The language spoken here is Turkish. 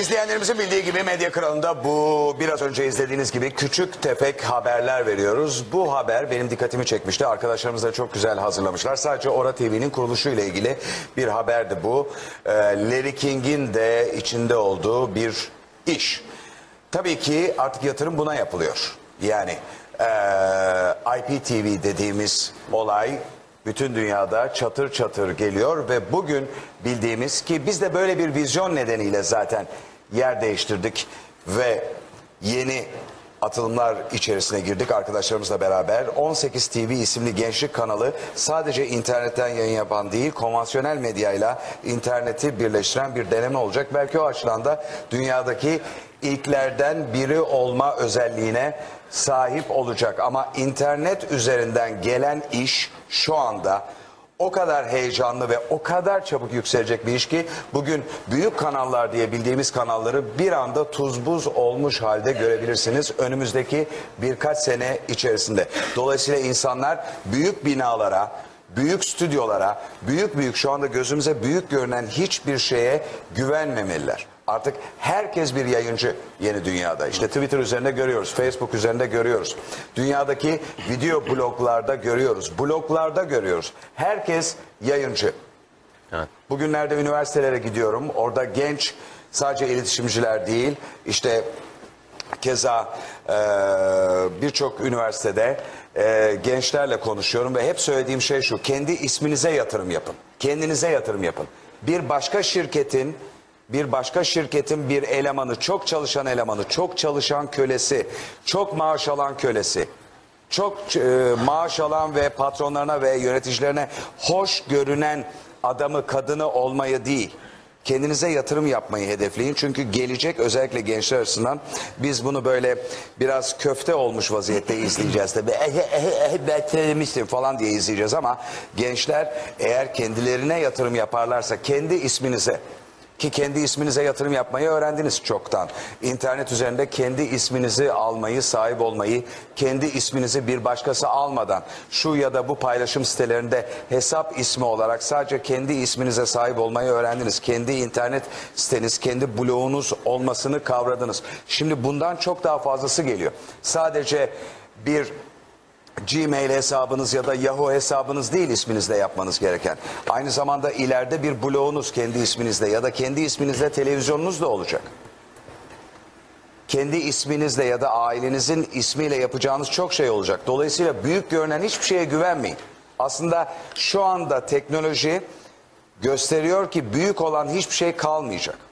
İzleyenlerimizin bildiği gibi Medya Kralı'nda bu biraz önce izlediğiniz gibi küçük tefek haberler veriyoruz. Bu haber benim dikkatimi çekmişti. Arkadaşlarımız da çok güzel hazırlamışlar. Sadece Ora TV'nin kuruluşu ile ilgili bir haberdi bu. Ee, Larry King'in de içinde olduğu bir iş. Tabii ki artık yatırım buna yapılıyor. Yani eee IPTV dediğimiz olay bütün dünyada çatır çatır geliyor ve bugün bildiğimiz ki biz de böyle bir vizyon nedeniyle zaten yer değiştirdik ve yeni atılımlar içerisine girdik arkadaşlarımızla beraber. 18 TV isimli gençlik kanalı sadece internetten yayın yapan değil, konvansiyonel medyayla interneti birleştiren bir deneme olacak. Belki o açıdan da dünyadaki ilklerden biri olma özelliğine sahip olacak. Ama internet üzerinden gelen iş şu anda o kadar heyecanlı ve o kadar çabuk yükselecek bir iş ki bugün büyük kanallar diye bildiğimiz kanalları bir anda tuz buz olmuş halde görebilirsiniz önümüzdeki birkaç sene içerisinde. Dolayısıyla insanlar büyük binalara, büyük stüdyolara, büyük büyük şu anda gözümüze büyük görünen hiçbir şeye güvenmemeliler. Artık herkes bir yayıncı yeni dünyada. İşte Twitter üzerinde görüyoruz, Facebook üzerinde görüyoruz. Dünyadaki video bloglarda görüyoruz, bloglarda görüyoruz. Herkes yayıncı. Bugünlerde üniversitelere gidiyorum. Orada genç sadece iletişimciler değil, işte keza e, birçok üniversitede e, gençlerle konuşuyorum ve hep söylediğim şey şu. Kendi isminize yatırım yapın. Kendinize yatırım yapın. Bir başka şirketin bir başka şirketin bir elemanı, çok çalışan elemanı, çok çalışan kölesi, çok maaş alan kölesi, çok e, maaş alan ve patronlarına ve yöneticilerine hoş görünen adamı, kadını olmayı değil. Kendinize yatırım yapmayı hedefleyin. Çünkü gelecek özellikle gençler açısından biz bunu böyle biraz köfte olmuş vaziyette izleyeceğiz. Tabii eh, eh, eh, ben söylemiştim falan diye izleyeceğiz ama gençler eğer kendilerine yatırım yaparlarsa kendi isminize ki kendi isminize yatırım yapmayı öğrendiniz çoktan. İnternet üzerinde kendi isminizi almayı, sahip olmayı, kendi isminizi bir başkası almadan şu ya da bu paylaşım sitelerinde hesap ismi olarak sadece kendi isminize sahip olmayı öğrendiniz. Kendi internet siteniz, kendi bloğunuz olmasını kavradınız. Şimdi bundan çok daha fazlası geliyor. Sadece bir Gmail hesabınız ya da Yahoo hesabınız değil isminizle yapmanız gereken. Aynı zamanda ileride bir blogunuz kendi isminizle ya da kendi isminizle televizyonunuz da olacak. Kendi isminizle ya da ailenizin ismiyle yapacağınız çok şey olacak. Dolayısıyla büyük görünen hiçbir şeye güvenmeyin. Aslında şu anda teknoloji gösteriyor ki büyük olan hiçbir şey kalmayacak.